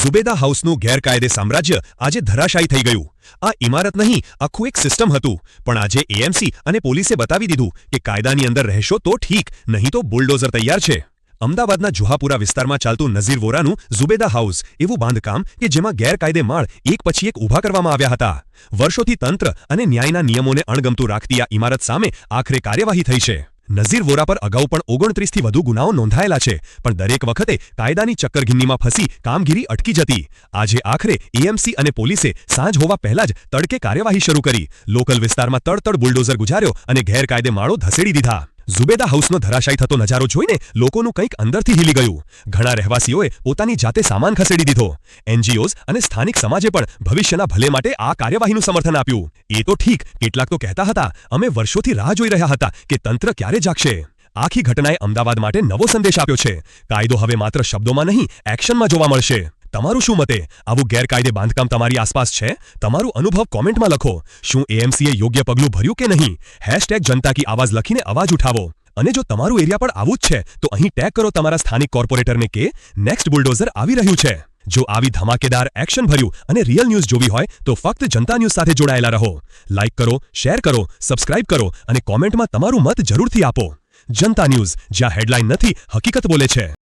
ઝુબેદા હાઉસનું ગેરકાયદે સામ્રાજ્ય આજે ધરાશાયી થઈ ગયું. આ ઇમારત નહીં, આખું એક સિસ્ટમ હતું. પણ આજે એએમસી અને પોલીસે બતાવી દીધું કે કાયદાની અંદર રહેશો તો ઠીક, નહીં તો બુલડોઝર તૈયાર છે. અમદાવાદના જુહાપુરા વિસ્તારમાં ચાલતું નઝીર વોરાનું ઝુબેદા હાઉસ એવું બાંધકામ કે જેમાં ગેરકાયદે માળ એક પછી એક ઊભા કરવામાં આવ્યા હતા. વર્ષોથી તંત્ર અને ન્યાયના નિયમોને અણગમતું રાખતી આ ઇમારત સામે આખરે કાર્યવાહી થઈ છે. નઝીર વોરા પર અગાઉ પણ ઓગણત્રીસથી વધુ ગુનાઓ નોંધાયેલા છે. પણ દરેક વખતે કાયદાની ચક્કરઘિન્નીમાં ફસી, કામગીરી અટકી જતી. આજે આખરે એએમસી અને પોલીસે સાંજ હોવા પહેલા જ તડકે કાર્યવાહી શરૂ કરી. લોકલ વિસ્તારમાં તડતડ બુલડોઝર ગુજાર્યો અને ગેરકાયદે માળો ધસેડી દીધા. ઝુબેદા હાઉસનો ધરાશાયી થતો નજારો જોઈને લોકોનું કંઈક અંદરથી હિલી ગયું. ઘણા રહેવાસીઓએ પોતાની જાતે સામાન ખસેડી દીધો. એનજીઓઝ અને સ્થાનિક સમાજે પણ ભવિષ્યના ભલે માટે આ કાર્યવાહીનું સમર્થન આપ્યું. એ તો ઠીક, કેટલાક તો કહેતા હતા, અમે વર્ષોથી રાહ જોઈ રહ્યા હતા કે તંત્ર ક્યારે જાગશે. આખી ઘટનાએ અમદાવાદ માટે નવો સંદેશ આપ્યો છે. કાયદો હવે માત્ર શબ્દોમાં નહીં, એક્શનમાં જોવા મળશે. તમારું શું મતે? આવું ગેરકાયદે બાંધકામ તમારી આસપાસ છે? તમારું અનુભવ કોમેન્ટમાં લખો. શું એએમસીએ યોગ્ય પગલું ભર્યું કે નહીં? હેશટેગ જનતા કી આવાજ લખીને અવાજ ઉઠાવો. અને જો તમારું એરિયા પણ આવું જ છે, તો અહીં ટેગ કરો તમારા સ્થાનિક કોર્પોરેટરને કે નેક્સ્ટ બુલડોઝર આવી રહ્યું છે. જો આવી ધમાકેદાર એક્શન ભર્યું અને રિયલ ન્યૂઝ જોવી હોય, તો ફક્ત જનતા ન્યૂઝ સાથે જોડાયેલા રહો. લાઇક કરો શેર કરો સબસ્ક્રાઇબ કરો અને કોમેન્ટમાં તમારું મત જરૂરથી આપો. જનતા ન્યૂઝ જ્યાં હેડલાઇન નથી, હકીકત બોલે છે.